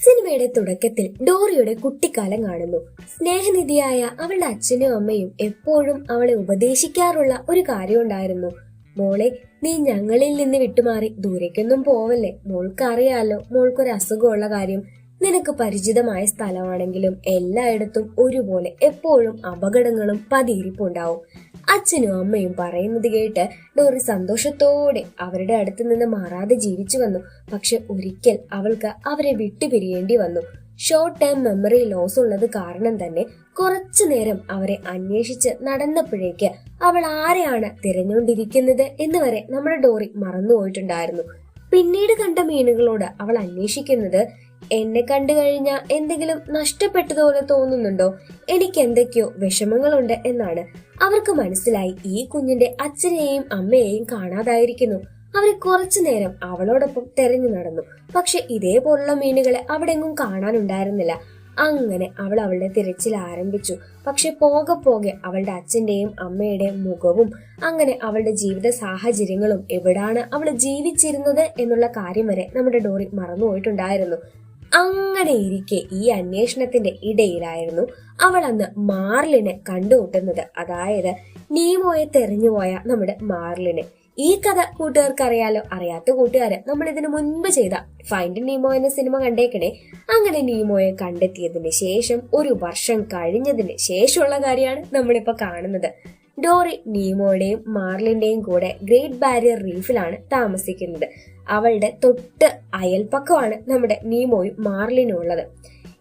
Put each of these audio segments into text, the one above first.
സിനിമയുടെ തുടക്കത്തിൽ ഡോറിയുടെ കുട്ടിക്കാലം കാണുന്നു. സ്നേഹനിധിയായ അവളുടെ അച്ഛനും അമ്മയും എപ്പോഴും അവളെ ഉപദേശിക്കാറുള്ള ഒരു കാര്യം ഉണ്ടായിരുന്നു. മോളെ നീ ഞങ്ങളിൽ നിന്ന് വിട്ടുമാറി ദൂരേക്കൊന്നും പോവല്ലേ? മോൾക്കറിയാലോ മോൾക്കൊരു അസുഖമുള്ള കാര്യം. നിനക്ക് പരിചിതമായ സ്ഥലമാണെങ്കിലും എല്ലായിടത്തും ഒരുപോലെ എപ്പോഴും അപകടങ്ങളും പതിയിരിപ്പുണ്ടാവും. അച്ഛനും അമ്മയും പറയുന്നത് കേട്ട് ഡോറി സന്തോഷത്തോടെ അവരുടെ അടുത്ത് നിന്ന് മാറാതെ ജീവിച്ചു വന്നു. പക്ഷെ ഒരിക്കൽ അവൾക്ക് അവരെ വിട്ടുപിരിയേണ്ടി വന്നു. ഷോർട്ട് ടേം മെമ്മറി ലോസ് ഉള്ളത് കാരണം തന്നെ കുറച്ചു നേരം അവരെ അന്വേഷിച്ച് നടന്നപ്പോഴേക്ക് അവൾ ആരെയാണ് തിരഞ്ഞുകൊണ്ടിരിക്കുന്നത് എന്ന് വരെ നമ്മുടെ ഡോറി മറന്നുപോയിട്ടുണ്ടായിരുന്നു. പിന്നീട് കണ്ട മീനുകളോട് അവൾ അന്വേഷിക്കുന്നത് എന്നെ കണ്ടു കഴിഞ്ഞാൽ എന്തെങ്കിലും നഷ്ടപ്പെട്ടതുപോലെ തോന്നുന്നുണ്ടോ? എനിക്ക് എന്തൊക്കെയോ വിഷമങ്ങളുണ്ട് എന്നാണ്. അവർക്ക് മനസ്സിലായി ഈ കുഞ്ഞിന്റെ അച്ഛനെയും അമ്മയെയും കാണാതായിരിക്കുന്നു. അവർ കുറച്ചു നേരം അവളോടൊപ്പം തെരഞ്ഞു നടന്നു. പക്ഷെ ഇതേപോലുള്ള മീനുകളെ അവിടെങ്ങും കാണാനുണ്ടായിരുന്നില്ല. അങ്ങനെ അവൾ അവളുടെ തിരച്ചിൽ ആരംഭിച്ചു. പക്ഷെ പോകെ പോകെ അവളുടെ അച്ഛന്റെയും അമ്മയുടെയും മുഖവും അങ്ങനെ അവളുടെ ജീവിത സാഹചര്യങ്ങളും എവിടാണ് അവൾ ജീവിച്ചിരുന്നത് എന്നുള്ള കാര്യം വരെ നമ്മുടെ ഡോറി മറന്നുപോയിട്ടുണ്ടായിരുന്നു. അങ്ങനെ ഇരിക്കെ ഈ അന്വേഷണത്തിന്റെ ഇടയിലായിരുന്നു അവൾ അന്ന് മാർലിനെ കണ്ടുമുട്ടുന്നത്. അതായത് നീമോയെ തെരഞ്ഞുപോയ നമ്മുടെ മാർലിനെ. ഈ കഥ കൂട്ടുകാർക്ക് അറിയാലോ അറിയാത്ത കൂട്ടുകാര് നമ്മൾ ഇതിനു മുൻപ് ചെയ്ത ഫൈൻഡ് നീമോ എന്ന സിനിമ കണ്ടേക്കണേ. അങ്ങനെ നീമോയെ കണ്ടെത്തിയതിന് ശേഷം ഒരു വർഷം കഴിഞ്ഞതിന് ശേഷമുള്ള കാര്യമാണ് നമ്മളിപ്പോ കാണുന്നത്. ഡോറി നീമോയുടെയും മാർലിന്റെയും കൂടെ ഗ്രേറ്റ് ബാരിയർ റീഫിലാണ് താമസിക്കുന്നത്. അവളുടെ തൊട്ട് അയൽപ്പക്കമാണ് നമ്മുടെ നീമോയും മാർലിനും ഉള്ളത്.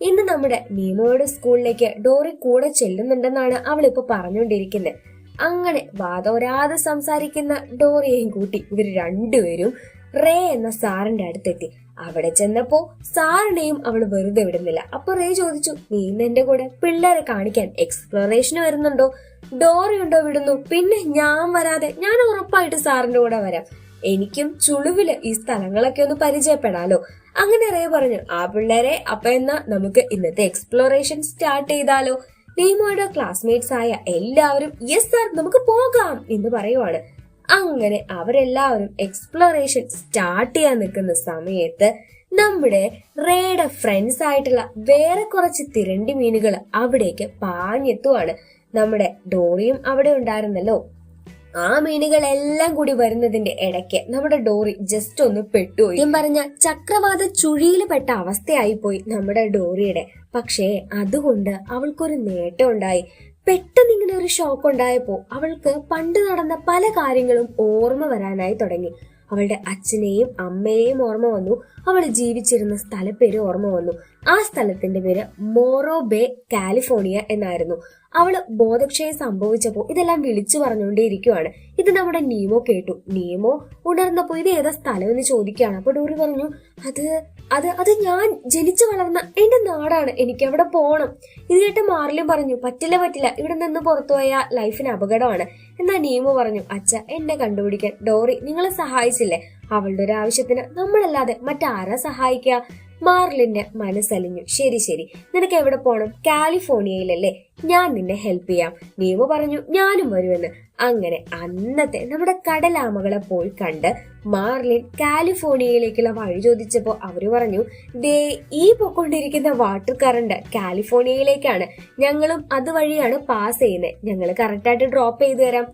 ഇന്ന് നമ്മുടെ നീമോയുടെ സ്കൂളിലേക്ക് ഡോറി കൂടെ ചെല്ലുന്നുണ്ടെന്നാണ് അവൾ ഇപ്പൊ പറഞ്ഞുകൊണ്ടിരിക്കുന്നത്. അങ്ങനെ വാതോരാതെ സംസാരിക്കുന്ന ഡോറിയെയും കൂട്ടി ഇവർ രണ്ടുപേരും റേ എന്ന സാറിന്റെ അടുത്തെത്തി. അവിടെ ചെന്നപ്പോ സാറിനെയും അവൾ വെറുതെ വിടുന്നില്ല. അപ്പൊ റേ ചോദിച്ചു നീ ഇന്ന് എന്റെ കൂടെ പിള്ളേരെ കാണിക്കാൻ എക്സ്പ്ലോറേഷന് വരുന്നുണ്ടോ? ഡോറി ഉണ്ടോ? വിടുന്നു. പിന്നെ ഞാൻ വരാതെ ഞാൻ ഉറപ്പായിട്ട് സാറിന്റെ കൂടെ വരാം. എനിക്കും ചുളുവിൽ ഈ സ്ഥലങ്ങളൊക്കെ ഒന്ന് പരിചയപ്പെടാലോ. അങ്ങനെ റേ പറഞ്ഞു ആ പിള്ളേരെ അപ്പൊ എന്നാ നമുക്ക് ഇന്നത്തെ എക്സ്പ്ലോറേഷൻ സ്റ്റാർട്ട് ചെയ്താലോ? നെയ്മോയുടെ ക്ലാസ്മേറ്റ്സ് ആയ എല്ലാവരും യെസ് സാർ നമുക്ക് പോകാം എന്ന് പറയുവാണ്. അങ്ങനെ അവരെല്ലാവരും എക്സ്പ്ലോറേഷൻ സ്റ്റാർട്ട് ചെയ്യാൻ നിൽക്കുന്ന സമയത്ത് നമ്മുടെ റേയുടെ ഫ്രണ്ട്സ് ആയിട്ടുള്ള വേറെ കുറച്ച് തിരണ്ടി മീനുകൾ അവിടേക്ക് പാഞ്ഞെത്തുവാണ്. നമ്മുടെ ഡോറിയും അവിടെ ഉണ്ടായിരുന്നല്ലോ. ആ മീനുകളെല്ലാം കൂടി വരുന്നതിന്റെ ഇടയ്ക്ക് നമ്മുടെ ഡോറി ജസ്റ്റ് ഒന്ന് പെട്ടുപോയി. ഞാൻ പറഞ്ഞ ചക്രവാത ചുഴിയിൽ പെട്ട അവസ്ഥയായി പോയി നമ്മുടെ ഡോറിയുടെ. പക്ഷേ അതുകൊണ്ട് അവൾക്കൊരു നേട്ടം ഉണ്ടായി. പെട്ടെന്ന് ഇങ്ങനെ ഒരു ഷോക്ക് ഉണ്ടായപ്പോ അവൾക്ക് പണ്ട് നടന്ന പല കാര്യങ്ങളും ഓർമ്മ വരാനായി തുടങ്ങി. അവളുടെ അച്ഛനെയും അമ്മയെയും ഓർമ്മ വന്നു. അവൾ ജീവിച്ചിരുന്ന സ്ഥലപ്പേര് ഓർമ്മ വന്നു. ആ സ്ഥലത്തിന്റെ പേര് മോറോ ബേ കാലിഫോർണിയ എന്നായിരുന്നു. അവൾ ബോധക്ഷയം സംഭവിച്ചപ്പോൾ ഇതെല്ലാം വിളിച്ചു പറഞ്ഞുകൊണ്ടേയിരിക്കുവാണ്. ഇത് നമ്മുടെ നീമോ കേട്ടു. നീമോ ഉണർന്നപ്പോ ഇത് ഏതാ സ്ഥലം എന്ന് ചോദിക്കുകയാണ്. അപ്പൊ ഡോറി പറഞ്ഞു അത് അത് അത് ഞാൻ ജനിച്ചു വളർന്ന എന്റെ നാടാണ്. എനിക്ക് അവിടെ പോകണം ഇത് കേട്ട് മാർലിയും പറഞ്ഞു പറ്റില്ല പറ്റില്ല. ഇവിടെ നിന്ന് പുറത്തു പോയാൽ ലൈഫിന് അപകടമാണ്. എന്നാ നീമോ പറഞ്ഞു അച്ഛ എന്നെ കണ്ടുപിടിക്കാൻ ഡോറി നിങ്ങളെ സഹായിച്ചില്ലേ? അവളുടെ ഒരു ആവശ്യത്തിന് നമ്മളല്ലാതെ മറ്റാരാ സഹായിക്കുക മാർലിന്റെ മനസ്സലിഞ്ഞു. ശരി ശരി. നിനക്ക് എവിടെ പോണം? കാലിഫോർണിയയിലല്ലേ? ഞാൻ നിന്നെ ഹെൽപ്പ് ചെയ്യാം. നീവ് പറഞ്ഞു ഞാനും വരുമെന്ന്. അങ്ങനെ അന്നത്തെ നമ്മുടെ കടലാമകളെ പോയി കണ്ട് മാർലിൻ കാലിഫോർണിയയിലേക്കുള്ള വഴി ചോദിച്ചപ്പോൾ അവർ പറഞ്ഞു ദേ ഈ പൊക്കൊണ്ടിരിക്കുന്ന വാട്ടർ കറണ്ട് കാലിഫോർണിയയിലേക്കാണ്. ഞങ്ങളും അതുവഴിയാണ് പാസ് ചെയ്യുന്നത് ഞങ്ങൾ കറക്റ്റായിട്ട് ഡ്രോപ്പ് ചെയ്തു തരാം.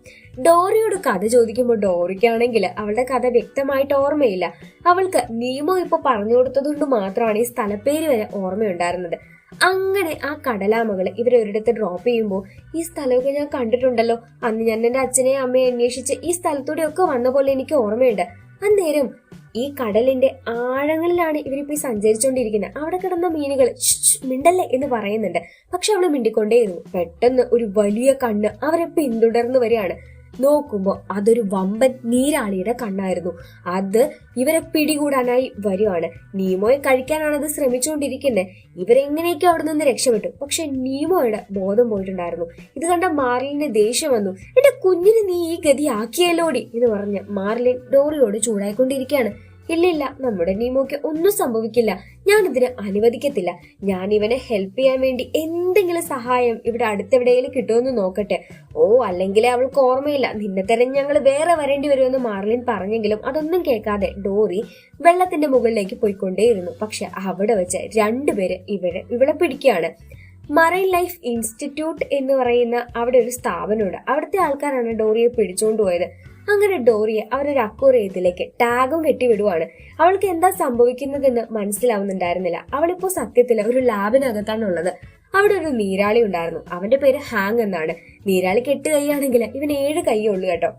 ഡോറിയോട് കഥ ചോദിക്കുമ്പോൾ ഡോറിക്കാണെങ്കിൽ അവളുടെ കഥ വ്യക്തമായിട്ട് ഓർമ്മയില്ല. അവൾക്ക് നിയമം ഇപ്പോൾ പറഞ്ഞു കൊടുത്തതുകൊണ്ട് മാത്രമാണ് ഈ സ്ഥലപ്പേര് വരെ ഓർമ്മയുണ്ടായിരുന്നത്. അങ്ങനെ ആ കടലാമകളെ ഇവരൊരിടത്ത് ഡ്രോപ്പ് ചെയ്യുമ്പോൾ ഈ സ്ഥലമൊക്കെ ഞാൻ കണ്ടിട്ടുണ്ടല്ലോ. അന്ന് ഞാൻ എന്റെ അച്ഛനെയും അമ്മയെ അന്വേഷിച്ച് ഈ സ്ഥലത്തൂടെ ഒക്കെ വന്ന പോലെ എനിക്ക് ഓർമ്മയുണ്ട്. അന്നേരം ഈ കടലിന്റെ ആഴങ്ങളിലാണ് ഇവരിപ്പോ ഈ സഞ്ചരിച്ചുകൊണ്ടിരിക്കുന്നത് അവിടെ കിടന്ന മീനുകൾ മിണ്ടല്ലേ എന്ന് പറയുന്നുണ്ട്. പക്ഷെ അവൾ മിണ്ടിക്കൊണ്ടേയിരുന്നു. പെട്ടെന്ന് ഒരു വലിയ കണ്ണ് അവരെ പിന്തുടർന്ന് വരികയാണ്. നോക്കുമ്പോൾ അതൊരു വമ്പൻ നീരാളിയുടെ കണ്ണായിരുന്നു. അത് ഇവരെ പിടികൂടാനായി വരുവാണ്. നീമോയെ കഴിക്കാനാണ് അത് ശ്രമിച്ചുകൊണ്ടിരിക്കുന്നത് ഇവരെങ്ങനെയൊക്കെ അവിടെ നിന്ന് രക്ഷപ്പെട്ടു? പക്ഷെ നീമോയുടെ ബോധം പോയിട്ടുണ്ടായിരുന്നു. ഇത് കണ്ട മാർലിന് ദേഷ്യം വന്നു. എന്റെ കുഞ്ഞിന് നീ ഈ ഗതി ആക്കിയല്ലോടി എന്ന് പറഞ്ഞ് മാർലിൻ ഡോറിയോട് ചൂടായിക്കൊണ്ടിരിക്കുകയാണ്. ഇല്ലില്ല നമ്മുടെ നീമോക്ക് ഒന്നും സംഭവിക്കില്ല. ഞാൻ ഇതിനെ അനുവദിക്കത്തില്ല. ഞാൻ ഇവനെ ഹെൽപ്പ് ചെയ്യാൻ വേണ്ടി എന്തെങ്കിലും സഹായം ഇവിടെ അടുത്തെവിടെയെങ്കിലും കിട്ടുമെന്ന് നോക്കട്ടെ. ഓ അല്ലെങ്കിൽ അവൾക്ക് ഓർമ്മയില്ല. നിന്നെ തെരഞ്ഞ് ഞങ്ങൾ വേറെ വരേണ്ടി വരുമെന്ന് മാർലിൻ പറഞ്ഞെങ്കിലും അതൊന്നും കേൾക്കാതെ ഡോറി വെള്ളത്തിന്റെ മുകളിലേക്ക് പോയിക്കൊണ്ടേയിരുന്നു. പക്ഷെ അവിടെ വെച്ച് രണ്ടുപേര് ഇവിടെ ഇവിടെ പിടിക്കുകയാണ്. മറൈൻ ലൈഫ് ഇൻസ്റ്റിറ്റ്യൂട്ട് എന്ന് പറയുന്ന അവിടെ ഒരു സ്ഥാപനമുണ്ട്. അവിടുത്തെ ആൾക്കാരാണ് ഡോറിയെ പിടിച്ചുകൊണ്ട് പോയത്. അങ്ങനെ ഡോറിയെ അവരൊരു അക്വറിയത്തിലേക്ക് ടാഗും കെട്ടി വിടുവാണ് അവൾക്ക് എന്താ സംഭവിക്കുന്നതെന്ന് മനസ്സിലാവുന്നുണ്ടായിരുന്നില്ല. അവളിപ്പോ സത്യത്തിൽ ഒരു ലാബിനകത്താണ് ഉള്ളത്. അവിടെ ഒരു നീരാളി ഉണ്ടായിരുന്നു. അവന്റെ പേര് ഹാങ് എന്നാണ്. നീരാളി കെട്ട് കൈയാണെങ്കിൽ ഇവൻ ഏഴ് കൈ ഉള്ളു കേട്ടോ.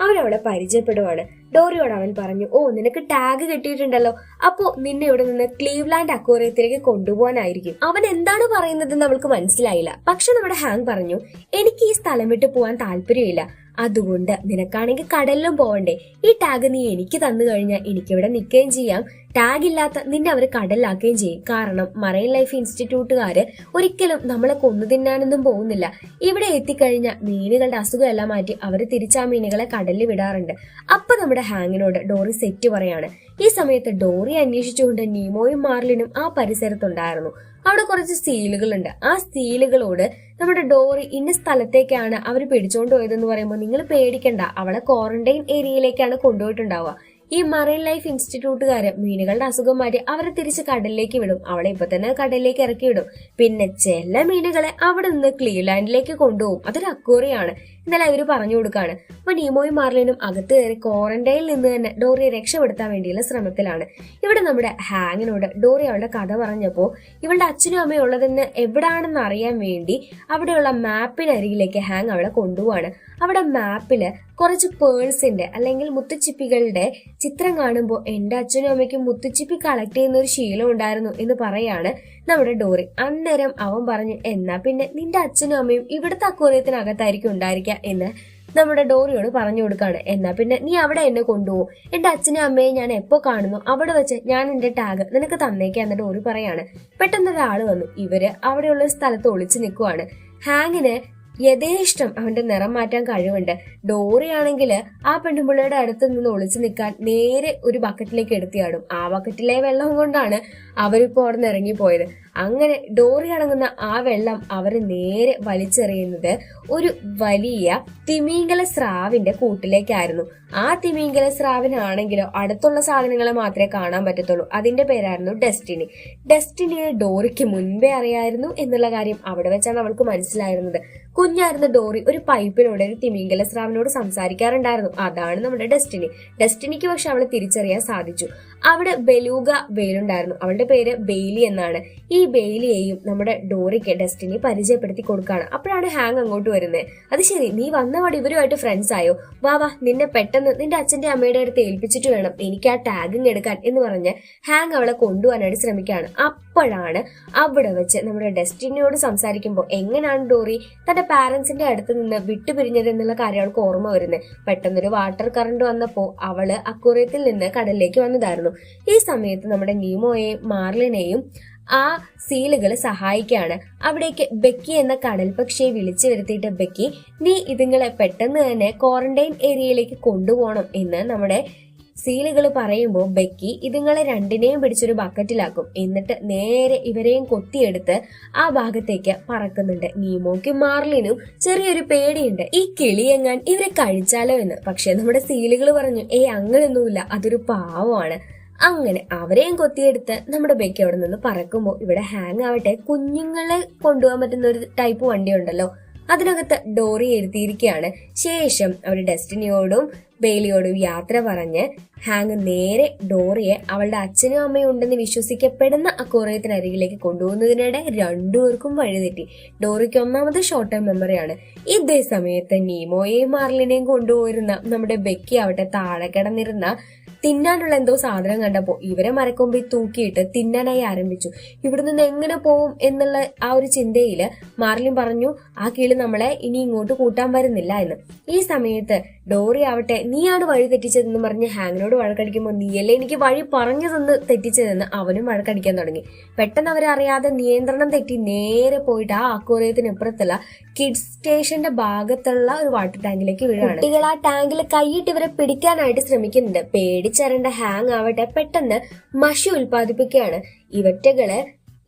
അവൻ അവളെ പരിചയപ്പെടുവാണ്. ഡോറിയോട് അവൻ പറഞ്ഞു ഓ നിനക്ക് ടാഗ് കിട്ടിയിട്ടുണ്ടല്ലോ. അപ്പോ നിന്നെ ഇവിടെ നിന്ന് ക്ലീവ്ലാൻഡ് അക്വോറിയത്തിലേക്ക് കൊണ്ടുപോകാനായിരിക്കും. അവൻ എന്താണ് പറയുന്നതെന്ന് അവൾക്ക് മനസ്സിലായില്ല. പക്ഷെ നമ്മുടെ ഹാങ് പറഞ്ഞു എനിക്ക് ഈ സ്ഥലം വിട്ട് പോകാൻ താല്പര്യമില്ല. അതുകൊണ്ട് നിനക്കാണെങ്കിൽ കടലിലും പോകണ്ടേ ഈ ടാഗ് നീ എനിക്ക് തന്നു കഴിഞ്ഞാൽ എനിക്കിവിടെ നിൽക്കുകയും ചെയ്യാം. ടാഗ് ഇല്ലാത്ത നിന്നെ അവർ കടലിലാക്കുകയും ചെയ്യും. കാരണം മറൈൻ ലൈഫ് ഇൻസ്റ്റിറ്റ്യൂട്ടുകാര് ഒരിക്കലും നമ്മളെ കൊന്നു തിന്നാനൊന്നും പോകുന്നില്ല. ഇവിടെ എത്തിക്കഴിഞ്ഞാൽ മീനുകളുടെ അസുഖമെല്ലാം മാറ്റി അവർ തിരിച്ചാ മീനുകളെ കടലിൽ വിടാറുണ്ട്. അപ്പൊ നമ്മുടെ ഹാങ്ങിനോട് ഡോറി സെറ്റ് പറയാണ്. ഈ സമയത്ത് ഡോറി അന്വേഷിച്ചുകൊണ്ട് നീമോയും മാർലിനും ആ പരിസരത്തുണ്ടായിരുന്നു. അവിടെ കുറച്ച് സീലുകളുണ്ട്. ആ സീലുകളോട് നമ്മുടെ ഡോറി ഇന്ന സ്ഥലത്തേക്കാണ് അവർ പിടിച്ചോണ്ട് പോയതെന്ന് പറയുമ്പോൾ നിങ്ങൾ പേടിക്കണ്ട. അവളെ ക്വാറന്റൈൻ ഏരിയയിലേക്കാണ് കൊണ്ടുപോയിട്ടുണ്ടാവുക. ഈ മറൈൻ ലൈഫ് ഇൻസ്റ്റിറ്റ്യൂട്ടുകാര് മീനുകളുടെ അസുഖം മാറ്റി അവരെ തിരിച്ച് കടലിലേക്ക് വിടും. അവളെ ഇപ്പൊ തന്നെ കടലിലേക്ക് ഇറക്കി വിടും. പിന്നെ ചില മീനുകളെ അവിടെ നിന്ന് ക്ലീലാൻഡിലേക്ക് കൊണ്ടുപോകും. അതൊരു അക്വറിയാണ്. എന്നാലും അവർ പറഞ്ഞു കൊടുക്കാണ്. അപ്പൊ നീമോയും മാർലിനും അകത്ത് കയറി ക്വാറന്റൈനിൽ നിന്ന് തന്നെ ഡോറിയെ രക്ഷപ്പെടുത്താൻ വേണ്ടിയുള്ള ശ്രമത്തിലാണ്. ഇവിടെ നമ്മുടെ ഹാങ്ങിനോട് ഡോറി അവളുടെ കഥ പറഞ്ഞപ്പോ ഇവളുടെ അച്ഛനും അമ്മയും ഉള്ളതെന്ന് എവിടാണെന്ന് അറിയാൻ വേണ്ടി അവിടെയുള്ള മാപ്പിനരികിലേക്ക് ഹാങ് അവളെ കൊണ്ടുപോവാണ്. അവിടെ മാപ്പിൽ കുറച്ച് പേഴ്സിന്റെ അല്ലെങ്കിൽ മുത്തുച്ചിപ്പികളുടെ ചിത്രം കാണുമ്പോൾ എന്റെ അച്ഛനും അമ്മയ്ക്കും മുത്തുച്ചിപ്പി കളക്ട് ചെയ്യുന്ന ഒരു ശീലം ഉണ്ടായിരുന്നു എന്ന് പറയാണ് നമ്മുടെ ഡോറി. അന്നേരം അവൻ പറഞ്ഞു എന്നാ പിന്നെ നിന്റെ അച്ഛനും അമ്മയും ഇവിടുത്തെ അക്വറിയത്തിനകത്തായിരിക്കും ഉണ്ടായിരിക്കുക എന്ന് നമ്മുടെ ഡോറിയോട് പറഞ്ഞു കൊടുക്കാണ്. എന്നാ പിന്നെ നീ അവിടെ എന്നെ കൊണ്ടുപോകും എന്റെ അച്ഛനും അമ്മയെ ഞാൻ എപ്പോ കാണുന്നു? അവിടെ വെച്ച് ഞാൻ എന്റെ ടാഗ് നിനക്ക് തന്നേക്കാന്ന് ഡോറി പറയാണ്. പെട്ടെന്ന് ഒരാൾ വന്നു. ഇവർ അവിടെയുള്ള സ്ഥലത്ത് ഒളിച്ചു നിൽക്കുവാണ്. ഹാങ്ങിന് യഥേഷ്ടം അവന്റെ നിറം മാറ്റാൻ കഴിവുണ്ട്. ഡോറിയാണെങ്കിൽ ആ പെൺപിള്ളയുടെ അടുത്ത് നിന്ന് ഒളിച്ചു നിൽക്കാൻ നേരെ ഒരു ബക്കറ്റിലേക്ക് എടുത്തിയാടും. ആ ബക്കറ്റിലെ വെള്ളം കൊണ്ടാണ് അവരിപ്പോ അവിടെ നിന്ന് ഇറങ്ങിപ്പോയത്. അങ്ങനെ ഡോറി അടങ്ങുന്ന ആ വെള്ളം അവർ നേരെ വലിച്ചെറിയുന്നത് ഒരു വലിയ തിമീങ്കല സ്രാവിന്റെ കൂട്ടിലേക്കായിരുന്നു. ആ തിമിംഗല സ്രാവിനാണെങ്കിലോ അടുത്തുള്ള സാധനങ്ങളെ മാത്രമേ കാണാൻ പറ്റത്തുള്ളൂ. അതിന്റെ പേരായിരുന്നു ഡെസ്റ്റിനി. ഡെസ്റ്റിനിയെ ഡോറിക്ക് മുൻപേ അറിയായിരുന്നു എന്നുള്ള കാര്യം അവിടെ വെച്ചാണ് അവൾക്ക് മനസ്സിലായിരുന്നത്. കുഞ്ഞായിരുന്ന ഡോറി ഒരു പൈപ്പിലൂടെ ഒരു തിമിംഗല സ്രാവിനോട് സംസാരിക്കാറുണ്ടായിരുന്നു. അതാണ് നമ്മുടെ ഡെസ്റ്റിനി. ഡെസ്റ്റിനിക്ക് പക്ഷെ അവളെ തിരിച്ചറിയാൻ സാധിച്ചു. അവിടെ ബലൂഗ ബെയിലുണ്ടായിരുന്നു അവളുടെ പേര് ബെയിലി എന്നാണ്. ഈ ബെയിലിയെയും നമ്മുടെ ഡോറിക്ക് ഡെസ്റ്റിനി പരിചയപ്പെടുത്തി കൊടുക്കുകയാണ്. അപ്പോഴാണ് ഹാങ് അങ്ങോട്ട് വരുന്നത്. അത് ശരി നീ വന്നപാട് ഇവരുമായിട്ട് ഫ്രണ്ട്സ് ആയോ? വാ വാ നിന്നെ പെട്ടെന്ന് നിന്റെ അച്ഛന്റെ അമ്മയുടെ അടുത്ത് ഏൽപ്പിച്ചിട്ട് വേണം എനിക്ക് ആ ടാഗിങ് എടുക്കാൻ എന്ന് പറഞ്ഞ് ഹാങ് അവളെ കൊണ്ടുപോകാനായിട്ട് ശ്രമിക്കുകയാണ്. അപ്പോഴാണ് അവിടെ വെച്ച് നമ്മുടെ ഡെസ്റ്റിനിയോട് സംസാരിക്കുമ്പോൾ എങ്ങനെയാണ് ഡോറി തന്റെ പാരന്റ്സിന്റെ അടുത്ത് നിന്ന് വിട്ടുപിരിഞ്ഞത് എന്നുള്ള കാര്യം അവൾക്ക് ഓർമ്മ വരുന്നത്. പെട്ടെന്നൊരു വാട്ടർ കറണ്ട് വന്നപ്പോൾ അവൾ അക്കൂറിയത്തിൽ നിന്ന് കടലിലേക്ക് വന്നതായിരുന്നു. ഈ സമയത്ത് നമ്മുടെ നീമോയെയും മാർലിനെയും ആ സീലുകൾ സഹായിക്കുകയാണ് അവിടേക്ക് ബെക്കി എന്ന കടൽ പക്ഷിയെ വിളിച്ചു വരുത്തിയിട്ട് ബെക്കി നീ ഇതുങ്ങളെ പെട്ടെന്ന് തന്നെ ക്വാറന്റൈൻ ഏരിയയിലേക്ക് കൊണ്ടുപോകണം എന്ന് നമ്മുടെ സീലുകൾ പറയുമ്പോൾ ബെക്കി ഇതുങ്ങളെ രണ്ടിനെയും പിടിച്ചൊരു ബക്കറ്റിലാക്കും. എന്നിട്ട് നേരെ ഇവരെയും കൊത്തിയെടുത്ത് ആ ഭാഗത്തേക്ക് പറക്കുന്നുണ്ട്. നീമോക്കും മാർലിനും ചെറിയൊരു പേടിയുണ്ട്. ഈ കിളിയെങ്ങാൻ ഇവരെ കഴിച്ചാലോ എന്ന്. പക്ഷെ നമ്മുടെ സീലുകൾ പറഞ്ഞു ഏയ് അങ്ങനെയൊന്നുമില്ല അതൊരു പാവമാണ്. അങ്ങനെ അവരെയും കൊത്തിയെടുത്ത് നമ്മുടെ ബൈക്ക് അവിടെ നിന്ന് പറക്കുമ്പോൾ ഇവിടെ ഹാങ് ആവട്ടെ കുഞ്ഞുങ്ങളെ കൊണ്ടുപോകാൻ പറ്റുന്ന ഒരു ടൈപ്പ് വണ്ടി ഉണ്ടല്ലോ. അതിനകത്ത് ഡോറി എഴുതിയിരിക്കുകയാണ് ശേഷം അവർ ഡെസ്റ്റിനിയോടും ബെയിലിയോടും യാത്ര പറഞ്ഞ് ഹാങ് നേരെ ഡോറിയെ അവളുടെ അച്ഛനും അമ്മയും ഉണ്ടെന്ന് വിശ്വസിക്കപ്പെടുന്ന അക്വറിയത്തിനരികിലേക്ക് കൊണ്ടുപോകുന്നതിനിടെ രണ്ടുപേർക്കും വഴിതെറ്റി ഡോറിക്ക് ഒന്നാമത് ഷോർട്ട് ടേം മെമ്മറിയാണ് ഇതേ സമയത്ത് നീമോയെയും മാർലിനെയും കൊണ്ടുപോയിരുന്ന നമ്മുടെ ബെക്കി ആവട്ടെ താഴെ കിടന്നിരുന്ന തിന്നാനുള്ള എന്തോ സാധനം കണ്ടപ്പോൾ ഇവരെ മരക്കൊമ്പിൽ തൂക്കിയിട്ട് തിന്നാനായി ആരംഭിച്ചു. ഇവിടെ നിന്ന് എങ്ങനെ പോവും എന്നുള്ള ആ ഒരു ചിന്തയിൽ മാർലിൻ പറഞ്ഞു ആ കിളി നമ്മളെ ഇനി ഇങ്ങോട്ട് കൂട്ടാൻ വരുന്നില്ല എന്ന്. ഈ സമയത്ത് ഡോറി ആവട്ടെ നീയാണ് വഴി തെറ്റിച്ചതെന്ന് പറഞ്ഞ് ഹാങ്ങിനോട് വഴക്കടിക്കുമ്പോൾ നീയല്ലേ എനിക്ക് വഴി പറഞ്ഞു തന്ന് തെറ്റിച്ചതെന്ന് അവനും വഴക്കടിക്കാൻ തുടങ്ങി. പെട്ടെന്ന് അവരറിയാതെ നിയന്ത്രണം തെറ്റി നേരെ പോയിട്ട് ആ അക്വേറിയത്തിന് ഇപ്പുറത്തുള്ള കിഡ്സ് സ്റ്റേഷന്റെ ഭാഗത്തുള്ള ഒരു വാട്ടർ ടാങ്കിലേക്ക് വീഴാണ്. കുട്ടികൾ ആ ടാങ്കിൽ കൈയിട്ട് ഇവരെ പിടിക്കാനായിട്ട് ശ്രമിക്കുന്നുണ്ട്. പേടിച്ചരണ്ട ഹാങ് ആവട്ടെ പെട്ടെന്ന് മഷി ഉൽപ്പാദിപ്പിക്കുകയാണ്. ഇവറ്റകൾ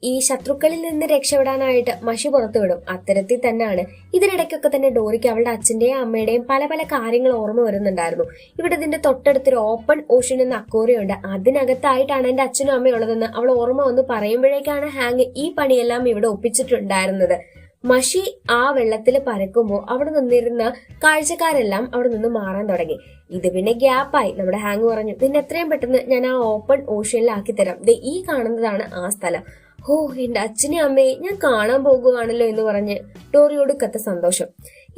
ഈ ശത്രുക്കളിൽ നിന്ന് രക്ഷപ്പെടാനായിട്ട് മഷി പുറത്തുവിടും. അത്തരത്തിൽ തന്നെയാണ് ഇതിനിടയ്ക്കൊക്കെ തന്നെ ഡോറിക്ക് അവളുടെ അച്ഛന്റെയും അമ്മയുടെയും പല പല കാര്യങ്ങൾ ഓർമ്മ വരുന്നുണ്ടായിരുന്നു. ഇവിടെ ഇതിന്റെ തൊട്ടടുത്തൊരു ഓപ്പൺ ഓഷൻ എന്ന അക്കോറിയുണ്ട് അതിനകത്തായിട്ടാണ് എന്റെ അച്ഛനും അമ്മയും ഉള്ളതെന്ന് അവൾ ഓർമ്മ വന്ന് പറയുമ്പോഴേക്കാണ് ഹാങ് ഈ പണിയെല്ലാം ഇവിടെ ഒപ്പിച്ചിട്ടുണ്ടായിരുന്നത്. മഷി ആ വെള്ളത്തിൽ പരക്കുമ്പോൾ അവിടെ നിന്നിരുന്ന കാഴ്ചക്കാരെല്ലാം അവിടെ നിന്ന് മാറാൻ തുടങ്ങി. ഇത് പിന്നെ ഗ്യാപ്പായി. നമ്മുടെ ഹാങ് പറഞ്ഞു പിന്നെ എത്രയും പെട്ടെന്ന് ഞാൻ ആ ഓപ്പൺ ഓഷ്യനിലാക്കി തരാം ഈ കാണുന്നതാണ് ആ സ്ഥലം. ഓ എന്റെ അച്ഛനെ അമ്മയെ ഞാൻ കാണാൻ പോകുവാണല്ലോ എന്ന് പറഞ്ഞ് ടോറിയോട് കത്ത സന്തോഷം.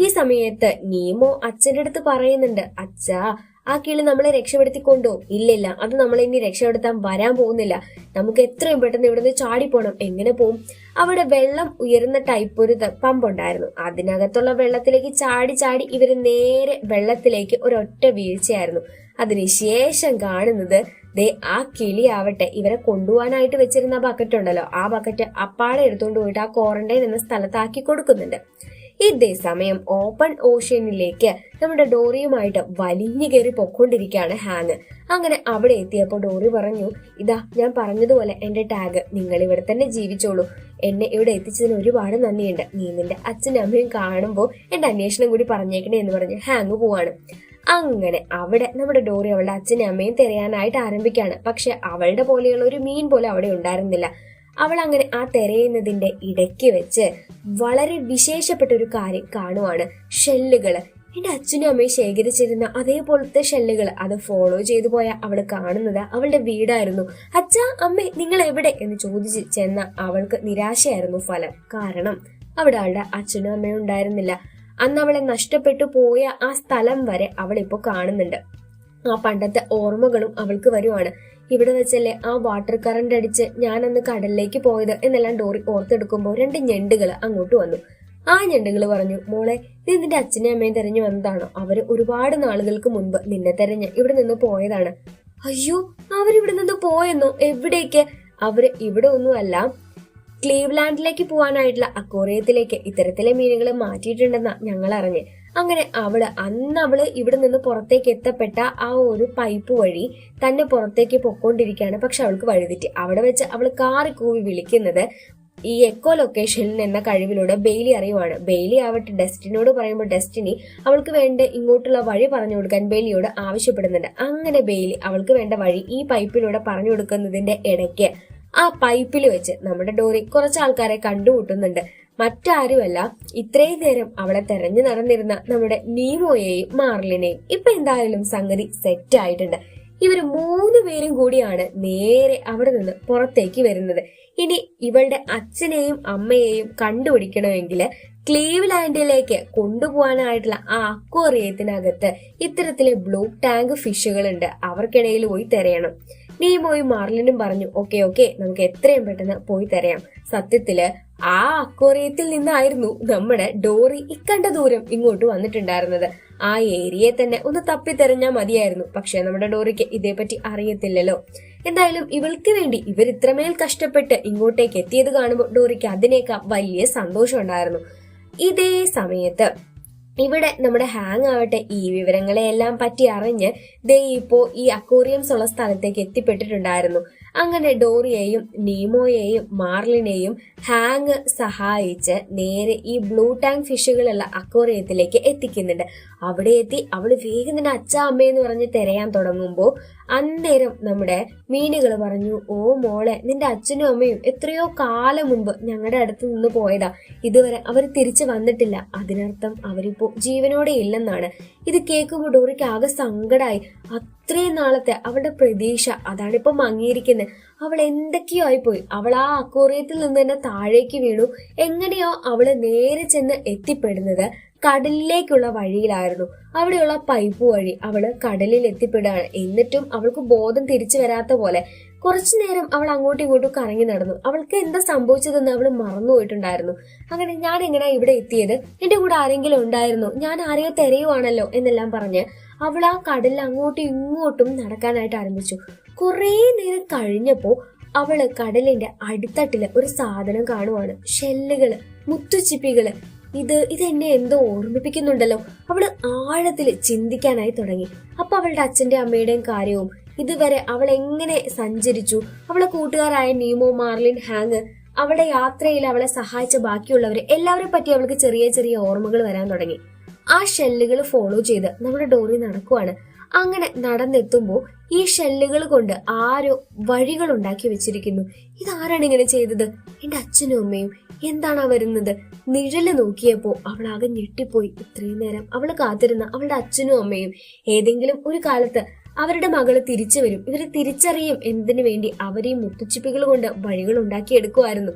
ഈ സമയത്ത് നീമോ അച്ഛന്റെ അടുത്ത് പറയുന്നുണ്ട് അച്ഛാ ആ കിളി നമ്മളെ രക്ഷപ്പെടുത്തിക്കൊണ്ടോ? ഇല്ലില്ല അത് നമ്മളെ ഇനി രക്ഷപ്പെടുത്താൻ വരാൻ പോകുന്നില്ല. നമുക്ക് എത്രയും പെട്ടെന്ന് ഇവിടുന്ന് ചാടിപ്പോണം. എങ്ങനെ പോവും? അവിടെ വെള്ളം ഉയരുന്ന ടൈപ്പ് ഒരു പമ്പ് ഉണ്ടായിരുന്നു അതിനകത്തുള്ള വെള്ളത്തിലേക്ക് ചാടി ചാടി ഇവർ നേരെ വെള്ളത്തിലേക്ക് ഒരൊറ്റ വീഴ്ചയായിരുന്നു. അതിനുശേഷം കാണുന്നത് ദേ ആ കിളി ആവട്ടെ ഇവരെ കൊണ്ടുപോകാനായിട്ട് വെച്ചിരുന്ന ബക്കറ്റ് ഉണ്ടല്ലോ ആ ബക്കറ്റ് അപ്പാടെ എടുത്തുകൊണ്ട് പോയിട്ട് ആ ക്വാറന്റൈൻ എന്ന സ്ഥലത്താക്കി കൊടുക്കുന്നുണ്ട്. ഇതേ സമയം ഓപ്പൺ ഓഷ്യനിലേക്ക് നമ്മുടെ ഡോറിയുമായിട്ട് വലിഞ്ഞു കയറി പൊക്കൊണ്ടിരിക്കുകയാണ് ഹാങ് അങ്ങനെ അവിടെ എത്തിയപ്പോൾ ഡോറി പറഞ്ഞു ഇതാ ഞാൻ പറഞ്ഞതുപോലെ എന്റെ ടാഗ് നിങ്ങൾ ഇവിടെ തന്നെ ജീവിച്ചോളൂ. എന്നെ ഇവിടെ എത്തിച്ചതിന് ഒരുപാട് നന്ദിയുണ്ട്. നീ നിന്റെ അച്ഛനും അമ്മയും കാണുമ്പോൾ എന്റെ അന്വേഷണം കൂടി പറഞ്ഞേക്കണേ എന്ന് പറഞ്ഞ് ഹാങ് പോവാണ്. അങ്ങനെ അവിടെ നമ്മുടെ ഡോറി അവളുടെ അച്ഛനും അമ്മയും തിരയാനായിട്ട് ആരംഭിക്കുകയാണ്. പക്ഷെ അവളുടെ പോലെയുള്ള ഒരു മീൻ പോലെ അവിടെ ഉണ്ടായിരുന്നില്ല. അവൾ അങ്ങനെ ആ തിരയുന്നതിന്റെ ഇടയ്ക്ക് വെച്ച് വളരെ വിശേഷപ്പെട്ട ഒരു കാര്യം കാണുവാണ്. ഷെല്ലുകൾ എന്റെ അച്ഛനും അമ്മയും ശേഖരിച്ചിരുന്ന അതേപോലത്തെ ഷെല്ലുകൾ അത് ഫോളോ ചെയ്തു പോയ അവൾ കാണുന്നത് അവളുടെ വീടായിരുന്നു. അച്ഛാ അമ്മേ നിങ്ങൾ എവിടെ? എന്ന് ചോദിച്ച് ചെന്ന അവൾക്ക് നിരാശയായിരുന്നു ഫലം. കാരണം അവിടെ അവളുടെ അച്ഛനും അമ്മയും ഉണ്ടായിരുന്നില്ല. അന്ന് അവളെ നഷ്ടപ്പെട്ടു പോയ ആ സ്ഥലം വരെ അവൾ ഇപ്പോൾ കാണുന്നുണ്ട്. ആ പണ്ടത്തെ ഓർമ്മകളും അവൾക്ക് വരുവാണ്. ഇവിടെ വെച്ചല്ലേ ആ വാട്ടർ കറണ്ട് അടിച്ച് ഞാൻ അന്ന് കടലിലേക്ക് പോയത് എന്നെല്ലാം ഡോറി ഓർത്തെടുക്കുമ്പോൾ രണ്ട് ഞണ്ടുകൾ അങ്ങോട്ട് വന്നു. ആ ഞണ്ടുകൾ പറഞ്ഞു മോളെ നീ നിന്റെ അച്ഛനെയും അമ്മയും തെരഞ്ഞു വന്നതാണോ? അവർ ഒരുപാട് നാളുകൾക്ക് മുൻപ് നിന്നെ തെരഞ്ഞ് ഇവിടെ നിന്ന് പോയതാണ്. അയ്യോ അവരിവിടെ നിന്ന് പോയെന്നോ? എവിടേക്ക്? അവർ ഇവിടെ ഒന്നുമല്ല ക്ലീവ്ലാൻഡിലേക്ക് പോകാനായിട്ടുള്ള അക്വേറിയത്തിലേക്ക് ഇത്തരത്തിലെ മീനുകൾ മാറ്റിയിട്ടുണ്ടെന്ന ഞങ്ങൾ അറിഞ്ഞ്. അങ്ങനെ അവൾ അന്ന് അവൾ ഇവിടെ നിന്ന് പുറത്തേക്ക് എത്തപ്പെട്ട ആ ഒരു പൈപ്പ് വഴി തന്നെ പുറത്തേക്ക് പൊക്കോണ്ടിരിക്കുകയാണ്. പക്ഷെ അവൾക്ക് വഴിതെറ്റി. അവിടെ വെച്ച് അവൾ കാറി കൂവി വിളിക്കുന്നത് ഈ എക്കോ ലൊക്കേഷനിൽ എന്ന കഴിവിലൂടെ ബെയിലി അറിയുവാണ്. ബെയിലി ആവട്ടെ ഡെസ്റ്റിനോട് പറയുമ്പോൾ ഡെസ്റ്റിനി അവൾക്ക് വേണ്ട ഇങ്ങോട്ടുള്ള വഴി പറഞ്ഞു കൊടുക്കാൻ ബെയിലിയോട് ആവശ്യപ്പെടുന്നുണ്ട്. അങ്ങനെ ബെയിലി അവൾക്ക് വേണ്ട വഴി ഈ പൈപ്പിലൂടെ പറഞ്ഞു കൊടുക്കുന്നതിന്റെ ഇടയ്ക്ക് ആ പൈപ്പിൽ വെച്ച് നമ്മുടെ ഡോറി കുറച്ച് ആൾക്കാരെ കണ്ടുമുട്ടുന്നുണ്ട്. മറ്റാരുമല്ല ഇത്രയും നേരം അവളെ തെരഞ്ഞു നടന്നിരുന്ന നമ്മുടെ നീമോയെയും മാർലിനെയും. ഇപ്പൊ എന്തായാലും സംഗതി സെറ്റ് ആയിട്ടുണ്ട്. ഇവർ മൂന്ന് പേരും കൂടിയാണ് നേരെ അവിടെ നിന്ന് പുറത്തേക്ക് വരുന്നത്. ഇനി ഇവളുടെ അച്ഛനെയും അമ്മയെയും കണ്ടുപിടിക്കണമെങ്കിൽ ക്ലീവ്ലാൻഡിലേക്ക് കൊണ്ടുപോകാനായിട്ടുള്ള ആ അക്വോറിയത്തിനകത്ത് ഇത്തരത്തിലെ ബ്ലൂ ടാങ്ക് ഫിഷുകളുണ്ട്. അവർക്കിടയിൽ പോയി തിരയണം. നീമോയും മാർലിനും പറഞ്ഞു ഓക്കെ ഓക്കെ നമുക്ക് എത്രയും പെട്ടെന്ന് പോയി തരാം സത്യത്തിൽ ആ അക്വറിയത്തിൽ നിന്നായിരുന്നു നമ്മുടെ ഡോറി ഇക്കണ്ട ദൂരം ഇങ്ങോട്ട് വന്നിട്ടുണ്ടായിരുന്നത്. ആ ഏരിയയെ തന്നെ ഒന്ന് തപ്പി തെരഞ്ഞാൽ മതിയായിരുന്നു. പക്ഷെ നമ്മുടെ ഡോറിക്ക് ഇതേപ്പറ്റി അറിയത്തില്ലല്ലോ. എന്തായാലും ഇവൾക്ക് വേണ്ടി ഇവർ ഇത്രമേൽ കഷ്ടപ്പെട്ട് ഇങ്ങോട്ടേക്ക് എത്തിയത് കാണുമ്പോൾ ഡോറിക്ക് അതിനേക്കാൾ വലിയ സന്തോഷം ഉണ്ടായിരുന്നു. ഇതേ സമയത്ത് ഇവിടെ നമ്മുടെ ഹാങ് ആവട്ടെ ഈ വിവരങ്ങളെയെല്ലാം പറ്റി അറിഞ്ഞ് ദേ ഇപ്പോ ഈ അക്വേറിയംസ് ഉള്ള സ്ഥലത്തേക്ക് എത്തിപ്പെട്ടിട്ടുണ്ടായിരുന്നു. അങ്ങനെ ഡോറിയെയും നീമോയെയും മാർലിനെയും ഹാങ് സഹായിച്ച് നേരെ ഈ ബ്ലൂ ടാങ്ക് ഫിഷുകളുള്ള അക്വേറിയത്തിലേക്ക് എത്തിക്കുന്നുണ്ട്. അവിടെ എത്തി. അവൾ വേഗം തന്നെ അച്ഛ അമ്മയെന്ന് പറഞ്ഞ് തിരയാൻ തുടങ്ങുമ്പോൾ അന്നേരം നമ്മുടെ മീനുകൾ പറഞ്ഞു ഓ മോളെ നിന്റെ അച്ഛനും അമ്മയും എത്രയോ കാലം മുമ്പ് ഞങ്ങളുടെ അടുത്ത് നിന്ന് പോയതാ. ഇതുവരെ അവർ തിരിച്ചു വന്നിട്ടില്ല. അതിനർത്ഥം അവരിപ്പോ ജീവനോടെ ഇല്ലെന്നാണ്. ഇത് കേൾക്കുമ്പോൾ ഡോറിക്ക് ആകെ സങ്കടമായി അത്രയും നാളത്തെ അവളുടെ പ്രതീക്ഷ അതാണിപ്പോ മങ്ങിയിരിക്കുന്നത് അവൾ എന്തൊക്കെയോ ആയിപ്പോയി. അവൾ ആ അക്കോറിയത്തിൽ നിന്ന് തന്നെ താഴേക്ക് വീണു. എങ്ങനെയോ അവൾ നേരെ ചെന്ന് എത്തിപ്പെടുന്നത് കടലിലേക്കുള്ള വഴിയിലായിരുന്നു. അവിടെയുള്ള പൈപ്പ് വഴി അവൾ കടലിൽ എത്തിപ്പെടുകയാണ് എന്നിട്ടും അവൾക്ക് ബോധം തിരിച്ചു വരാത്ത പോലെ കുറച്ചു നേരം അവൾ അങ്ങോട്ടും ഇങ്ങോട്ടും കറങ്ങി നടന്നു. അവൾക്ക് എന്താ സംഭവിച്ചതെന്ന് അവൾ മറന്നുപോയിട്ടുണ്ടായിരുന്നു അങ്ങനെ ഞാൻ എങ്ങനെ ഇവിടെ എത്തിയത്? എന്റെ കൂടെ ആരെങ്കിലും ഉണ്ടായിരുന്നു? ഞാൻ ആരെയോ തെരയുവാണല്ലോ എന്നെല്ലാം പറഞ്ഞ് അവൾ ആ കടലിൽ അങ്ങോട്ടും ഇങ്ങോട്ടും നടക്കാനായിട്ട് ആരംഭിച്ചു. കുറേ നേരം കഴിഞ്ഞപ്പോ അവൾ കടലിന്റെ അടിത്തട്ടിൽ ഒരു സാധനം കാണുവാണ്. ഷെല്ലുകൾ മുത്തുച്ചിപ്പികൾ ഇത് ഇത് എന്നെ എന്തോ ഓർമ്മിപ്പിക്കുന്നുണ്ടല്ലോ. അവൾ ആഴത്തിൽ ചിന്തിക്കാനായി തുടങ്ങി. അപ്പൊ അവളുടെ അച്ഛന്റെ അമ്മയുടെയും കാര്യവും ഇതുവരെ അവൾ എങ്ങനെ സഞ്ചരിച്ചു? അവളെ കൂട്ടുകാരായ നീമോ മാർലിൻ ഹാങ് അവളുടെ യാത്രയിൽ അവളെ സഹായിച്ച ബാക്കിയുള്ളവരെ എല്ലാവരെ പറ്റി അവൾക്ക് ചെറിയ ചെറിയ ഓർമ്മകൾ വരാൻ തുടങ്ങി. ആ ഷെല്ലുകൾ ഫോളോ ചെയ്ത് നമ്മുടെ ഡോറി നടക്കുവാണ്. അങ്ങനെ നടന്നെത്തുമ്പോൾ ഈ ഷെല്ലുകൾ കൊണ്ട് ആരോ വഴികൾ ഉണ്ടാക്കി വെച്ചിരിക്കുന്നു. ഇതാരാണ് ഇങ്ങനെ ചെയ്തത്? എന്റെ അച്ഛനും അമ്മയും എന്താണ് വരുന്നത്? നിഴൽ നോക്കിയപ്പോ അവൾ ആകെ ഞെട്ടിപ്പോയി. ഇത്രയും നേരം അവൾ കാത്തിരുന്ന അവളുടെ അച്ഛനും അമ്മയും ഏതെങ്കിലും ഒരു കാലത്ത് അവരുടെ മകൾ തിരിച്ചു വരും. ഇവരെ തിരിച്ചറിയും എന്തിനു വേണ്ടി അവരെയും മുത്തുച്ചിപ്പികൾ കൊണ്ട് വഴികൾ ഉണ്ടാക്കിയെടുക്കുമായിരുന്നു.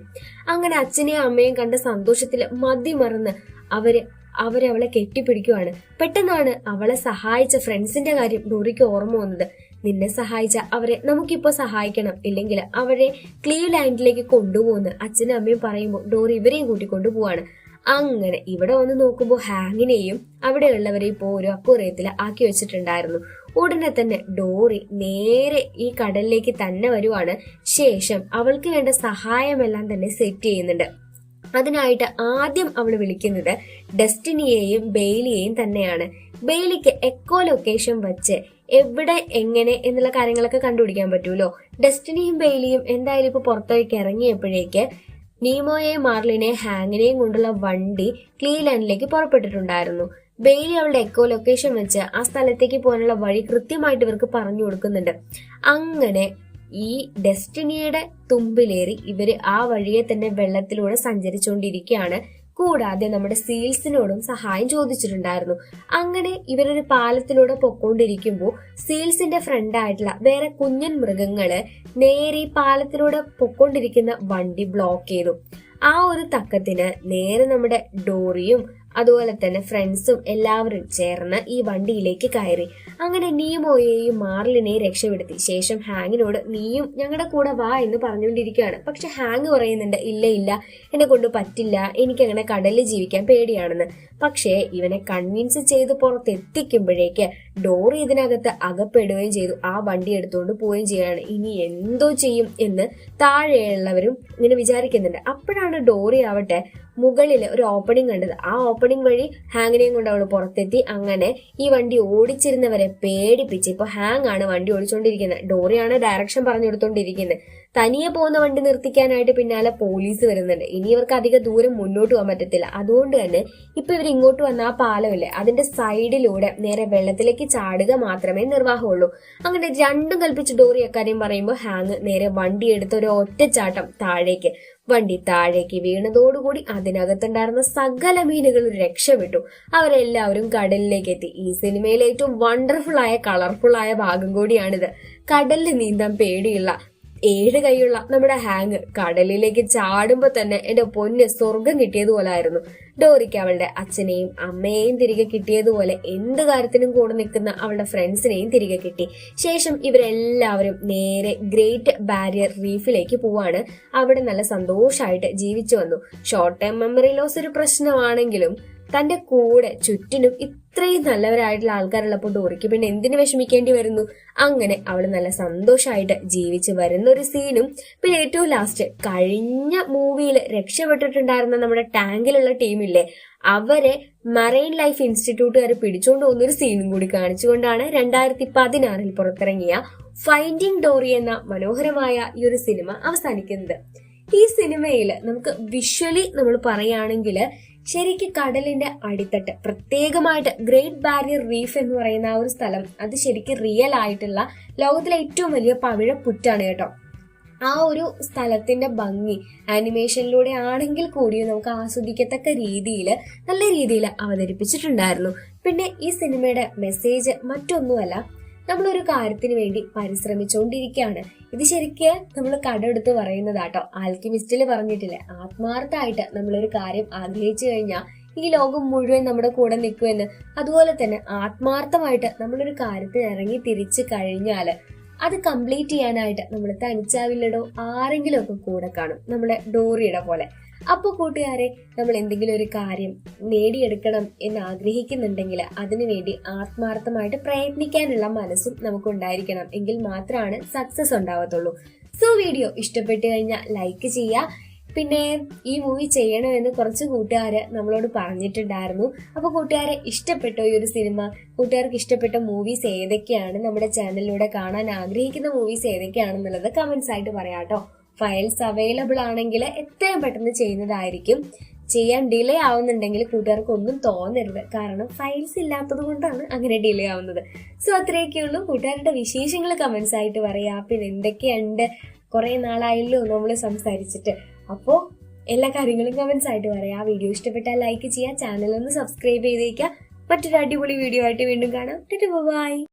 അങ്ങനെ അച്ഛനെയും അമ്മയും കണ്ട സന്തോഷത്തിൽ മതി മറന്ന് അവർ അവരവളെ കെട്ടിപ്പിടിക്കുവാണ്. പെട്ടെന്നാണ് അവളെ സഹായിച്ച ഫ്രണ്ട്സിന്റെ കാര്യം ഡോറിക്ക് ഓർമ്മ വന്നത്. നിന്നെ സഹായിച്ച അവരെ നമുക്കിപ്പോ സഹായിക്കണം. ഇല്ലെങ്കിൽ അവരെ ക്ലീവ് ലാൻഡിലേക്ക് കൊണ്ടുപോകുന്നു അച്ഛനും അമ്മയും പറയുമ്പോൾ ഡോറി ഇവരെയും കൂട്ടിക്കൊണ്ടു പോവാണ്. അങ്ങനെ ഇവിടെ വന്ന് നോക്കുമ്പോൾ ഹാങ്ങിനെയും അവിടെയുള്ളവരെ ഇപ്പോൾ ഒരു അക്വറിയത്തിൽ ആക്കി വെച്ചിട്ടുണ്ടായിരുന്നു. ഉടനെ തന്നെ ഡോറി നേരെ ഈ കടലിലേക്ക് തന്നെ വരുവാണ്. ശേഷം അവൾക്ക് വേണ്ട സഹായമെല്ലാം തന്നെ സെറ്റ് ചെയ്യുന്നുണ്ട്. അതിനായിട്ട് ആദ്യം അവൾ വിളിക്കുന്നത് ഡെസ്റ്റിനിയെയും ബെയിലിയെയും തന്നെയാണ്. ബെയിലിക്ക് എക്കോ ലൊക്കേഷൻ വച്ച് എവിടെ എങ്ങനെ എന്നുള്ള കാര്യങ്ങളൊക്കെ കണ്ടുപിടിക്കാൻ പറ്റുമല്ലോ ഡെസ്റ്റിനിയും ബെയിലിയും എന്തായാലും ഇപ്പൊ പുറത്തേക്ക് ഇറങ്ങിയപ്പോഴേക്ക് നീമോയെ മാർലിനെ ഹാങ്ങിനെയും കൊണ്ടുള്ള വണ്ടി ക്ലീലാൻഡിലേക്ക് പുറപ്പെട്ടിട്ടുണ്ടായിരുന്നു. ബെയിലി അവളുടെ എക്കോ ലൊക്കേഷൻ വെച്ച് ആ സ്ഥലത്തേക്ക് പോകാനുള്ള വഴി കൃത്യമായിട്ട് ഇവർക്ക് പറഞ്ഞു കൊടുക്കുന്നുണ്ട്. അങ്ങനെ ഈ ഡെസ്റ്റിനിയുടെ തുമ്പിലേറി ഇവർ ആ വഴിയെ തന്നെ വെള്ളത്തിലൂടെ സഞ്ചരിച്ചുകൊണ്ടിരിക്കുകയാണ്. കൂടാതെ നമ്മുടെ സീൽസിനോടും സഹായം ചോദിച്ചിട്ടുണ്ടായിരുന്നു. അങ്ങനെ ഇവരൊരു പാലത്തിലൂടെ പൊക്കോണ്ടിരിക്കുമ്പോൾ സീൽസിന്റെ ഫ്രണ്ടായിട്ടുള്ള വേറെ കുഞ്ഞൻ മൃഗങ്ങൾ നേരെ പാലത്തിലൂടെ പൊക്കോണ്ടിരിക്കുന്ന വണ്ടി ബ്ലോക്ക് ചെയ്തു. ആ ഒരു തക്കത്തിന് നേരെ നമ്മുടെ ഡോറിയും അതുപോലെ തന്നെ ഫ്രണ്ട്സും എല്ലാവരും ചേർന്ന് ഈ വണ്ടിയിലേക്ക് കയറി. അങ്ങനെ നീമോയെയും മാർലിനെയും രക്ഷപ്പെടുത്തി. ശേഷം ഹാങ്ങിനോട് നീയും ഞങ്ങളുടെ കൂടെ വാ എന്ന് പറഞ്ഞുകൊണ്ടിരിക്കുകയാണ്. പക്ഷെ ഹാങ് പറയുന്നുണ്ട് ഇല്ല ഇല്ല എന്നെ കൊണ്ട് പറ്റില്ല. എനിക്കങ്ങനെ കടലിൽ ജീവിക്കാൻ പേടിയാണെന്ന്. പക്ഷേ ഇവനെ കൺവിൻസ് ചെയ്ത് പുറത്തെത്തിക്കുമ്പോഴേക്ക് ഡോറി ഇതിനകത്ത് അകപ്പെടുകയും ചെയ്തു. ആ വണ്ടി എടുത്തുകൊണ്ട് പോവുകയും ചെയ്യാണ് ഇനി എന്തോ ചെയ്യും എന്ന് താഴെയുള്ളവരും ഇങ്ങനെ വിചാരിക്കുന്നുണ്ട്. അപ്പോഴാണ് ഡോറി ആവട്ടെ മുകളിൽ ഒരു ഓപ്പണിംഗ് കണ്ടത്. ആ ഓപ്പണിംഗ് വഴി ഹാങ്ങിനെയും കൊണ്ട് അവൾ പുറത്തെത്തി. അങ്ങനെ ഈ വണ്ടി ഓടിച്ചിരുന്നവരെ പേടിപ്പിച്ച് ഇപ്പൊ ഹാങ് ആണ് വണ്ടി ഓടിച്ചുകൊണ്ടിരിക്കുന്നത് ഡോറിയാണ് ഡയറക്ഷൻ പറഞ്ഞു കൊടുത്തോണ്ടിരിക്കുന്നത് തനിയെ പോകുന്ന വണ്ടി നിർത്തിക്കാനായിട്ട് പിന്നാലെ പോലീസ് വരുന്നുണ്ട്. ഇനി ഇവർക്ക് അധിക ദൂരം മുന്നോട്ട് പോകാൻ പറ്റത്തില്ല. അതുകൊണ്ട് തന്നെ ഇപ്പൊ ഇവർ ഇങ്ങോട്ട് വന്ന ആ പാലമില്ലേ അതിന്റെ സൈഡിലൂടെ നേരെ വെള്ളത്തിലേക്ക് ചാടുക മാത്രമേ നിർവാഹമുള്ളൂ. അങ്ങനെ രണ്ടും കൽപ്പിച്ച് ഡോറി അക്കാര്യം പറയുമ്പോൾ ഹാങ് നേരെ വണ്ടി എടുത്ത ഒരു ഒറ്റച്ചാട്ടം താഴേക്ക് വണ്ടി താഴേക്ക് വീണതോടുകൂടി അതിനകത്തുണ്ടായിരുന്ന സകല മീനുകളും രക്ഷപ്പെട്ടു. അവരെല്ലാവരും കടലിലേക്ക് എത്തി. ഈ സിനിമയിലെ ഏറ്റവും വണ്ടർഫുൾ ആയ കളർഫുൾ ആയ ഭാഗം കൂടിയാണിത്. കടലിൽ നീന്താൻ പേടിയുള്ള ഏഴ് കൈയുള്ള നമ്മുടെ ഹാങ് കടലിലേക്ക് ചാടുമ്പോൾ തന്നെ എന്റെ പൊന്ന് സ്വർഗം കിട്ടിയതുപോലായിരുന്നു. ഡോറിക്ക് അവളുടെ അച്ഛനെയും അമ്മയെയും തിരികെ കിട്ടിയതുപോലെ എന്ത് കാര്യത്തിനും കൂടെ നിൽക്കുന്ന അവളുടെ ഫ്രണ്ട്സിനെയും തിരികെ കിട്ടി. ശേഷം ഇവരെല്ലാവരും നേരെ ഗ്രേറ്റ് ബാരിയർ റീഫിലേക്ക് പോവാണ്. അവിടെ നല്ല സന്തോഷമായിട്ട് ജീവിച്ചു വന്നു. ഷോർട്ട് ടൈം മെമ്മറി ലോസ് ഒരു പ്രശ്നമാണെങ്കിലും തന്റെ കൂടെ ചുറ്റിനും ഇത്രയും നല്ലവരായിട്ടുള്ള ആൾക്കാരുള്ളപ്പോൾ ഡോറിക്ക് പിന്നെ എന്തിനു വിഷമിക്കേണ്ടി വരുന്നു? അങ്ങനെ അവൾ നല്ല സന്തോഷമായിട്ട് ജീവിച്ച് വരുന്ന ഒരു സീനും പിന്നെ ഏറ്റവും ലാസ്റ്റ് കഴിഞ്ഞ മൂവിയിൽ രക്ഷപ്പെട്ടിട്ടുണ്ടായിരുന്ന നമ്മുടെ ടാങ്കിലുള്ള ടീമില്ലേ അവരെ മറൈൻ ലൈഫ് ഇൻസ്റ്റിറ്റ്യൂട്ടുകാർ പിടിച്ചുകൊണ്ട് പോകുന്ന ഒരു സീനും കൂടി കാണിച്ചുകൊണ്ടാണ് രണ്ടായിരത്തി പതിനാറിൽ പുറത്തിറങ്ങിയ ഫൈൻഡിങ് ഡോറി എന്ന മനോഹരമായ ഈ ഒരു സിനിമ അവസാനിക്കുന്നത്. ഈ സിനിമയിൽ നമുക്ക് വിഷ്വലി നമ്മൾ പറയുകയാണെങ്കിൽ ശരിക്ക് കടലിന്റെ അടിത്തട്ട് പ്രത്യേകമായിട്ട് ഗ്രേറ്റ് ബാരിയർ റീഫ് എന്ന് പറയുന്ന ആ ഒരു സ്ഥലം അത് ശരിക്കും റിയൽ ആയിട്ടുള്ള ലോകത്തിലെ ഏറ്റവും വലിയ പവിഴ പുറ്റാണ് കേട്ടോ. ആ ഒരു സ്ഥലത്തിന്റെ ഭംഗി ആനിമേഷനിലൂടെ ആണെങ്കിൽ കൂടിയും നമുക്ക് ആസ്വദിക്കത്തക്ക രീതിയിൽ നല്ല രീതിയിൽ അവതരിപ്പിച്ചിട്ടുണ്ടായിരുന്നു. പിന്നെ ഈ സിനിമയുടെ മെസ്സേജ് മറ്റൊന്നുമല്ല നമ്മളൊരു കാര്യത്തിന് വേണ്ടി പരിശ്രമിച്ചുകൊണ്ടിരിക്കുകയാണ് ഇത് ശരിക്ക് നമ്മൾ കടെടുത്ത് പറയുന്നതാട്ടോ. ആൽക്കിമിസ്റ്റിൽ പറഞ്ഞിട്ടില്ലേ ആത്മാർത്ഥമായിട്ട് നമ്മളൊരു കാര്യം ആഗ്രഹിച്ചു കഴിഞ്ഞാൽ ഈ ലോകം മുഴുവൻ നമ്മുടെ കൂടെ നിൽക്കുമെന്ന് അതുപോലെ തന്നെ ആത്മാർത്ഥമായിട്ട് നമ്മളൊരു കാര്യത്തിന് ഇറങ്ങി തിരിച്ചു കഴിഞ്ഞാൽ അത് കംപ്ലീറ്റ് ചെയ്യാനായിട്ട് നമ്മൾ തനിച്ചാവില്ലടോ ആരെങ്കിലും ഒക്കെ കൂടെ കാണും. നമ്മുടെ ഡോറിയുടെ പോലെ. അപ്പോൾ കൂട്ടുകാരെ നമ്മൾ എന്തെങ്കിലും ഒരു കാര്യം നേടിയെടുക്കണം എന്ന് ആഗ്രഹിക്കുന്നുണ്ടെങ്കിൽ അതിനുവേണ്ടി ആത്മാർത്ഥമായിട്ട് പ്രയത്നിക്കാനുള്ള മനസ്സും നമുക്കുണ്ടായിരിക്കണം. എങ്കിൽ മാത്രമാണ് സക്സസ് ഉണ്ടാവത്തുള്ളൂ. സോ വീഡിയോ ഇഷ്ടപ്പെട്ടു കഴിഞ്ഞാൽ ലൈക്ക് ചെയ്യുക. പിന്നെ ഈ മൂവി ചെയ്യണമെന്ന് കുറച്ച് കൂട്ടുകാർ നമ്മളോട് പറഞ്ഞിട്ടുണ്ടായിരുന്നു. അപ്പോൾ കൂട്ടുകാരെ ഇഷ്ടപ്പെട്ട ഈ ഒരു സിനിമ കൂട്ടുകാർക്ക് ഇഷ്ടപ്പെട്ട മൂവീസ് ഏതൊക്കെയാണ്? നമ്മുടെ ചാനലിലൂടെ കാണാൻ ആഗ്രഹിക്കുന്ന മൂവീസ് ഏതൊക്കെയാണെന്നുള്ളത് കമന്റ്സ് ആയിട്ട് പറയാട്ടോ. ഫയൽസ് അവൈലബിൾ ആണെങ്കിൽ എത്രയും പെട്ടെന്ന് ചെയ്യുന്നതായിരിക്കും. ചെയ്യാൻ ഡിലേ ആവുന്നുണ്ടെങ്കിൽ കൂട്ടുകാർക്ക് ഒന്നും തോന്നരുത്. കാരണം ഫയൽസ് ഇല്ലാത്തത് കൊണ്ടാണ് അങ്ങനെ ഡിലേ ആവുന്നത്. സോ അത്രയൊക്കെയുള്ളൂ കൂട്ടുകാരുടെ വിശേഷങ്ങൾ കമൻസ് ആയിട്ട് പറയാ. പിന്നെ എന്തൊക്കെയുണ്ട്? കുറെ നാളായല്ലോ നമ്മൾ സംസാരിച്ചിട്ട്. അപ്പോൾ എല്ലാ കാര്യങ്ങളും കമൻസ് ആയിട്ട് പറയാം. ആ വീഡിയോ ഇഷ്ടപ്പെട്ടാൽ ലൈക്ക് ചെയ്യുക. ചാനൽ ഒന്ന് സബ്സ്ക്രൈബ് ചെയ്തേക്കുക. മറ്റൊരു അടിപൊളി വീഡിയോ ആയിട്ട് വീണ്ടും കാണാം. ബൈ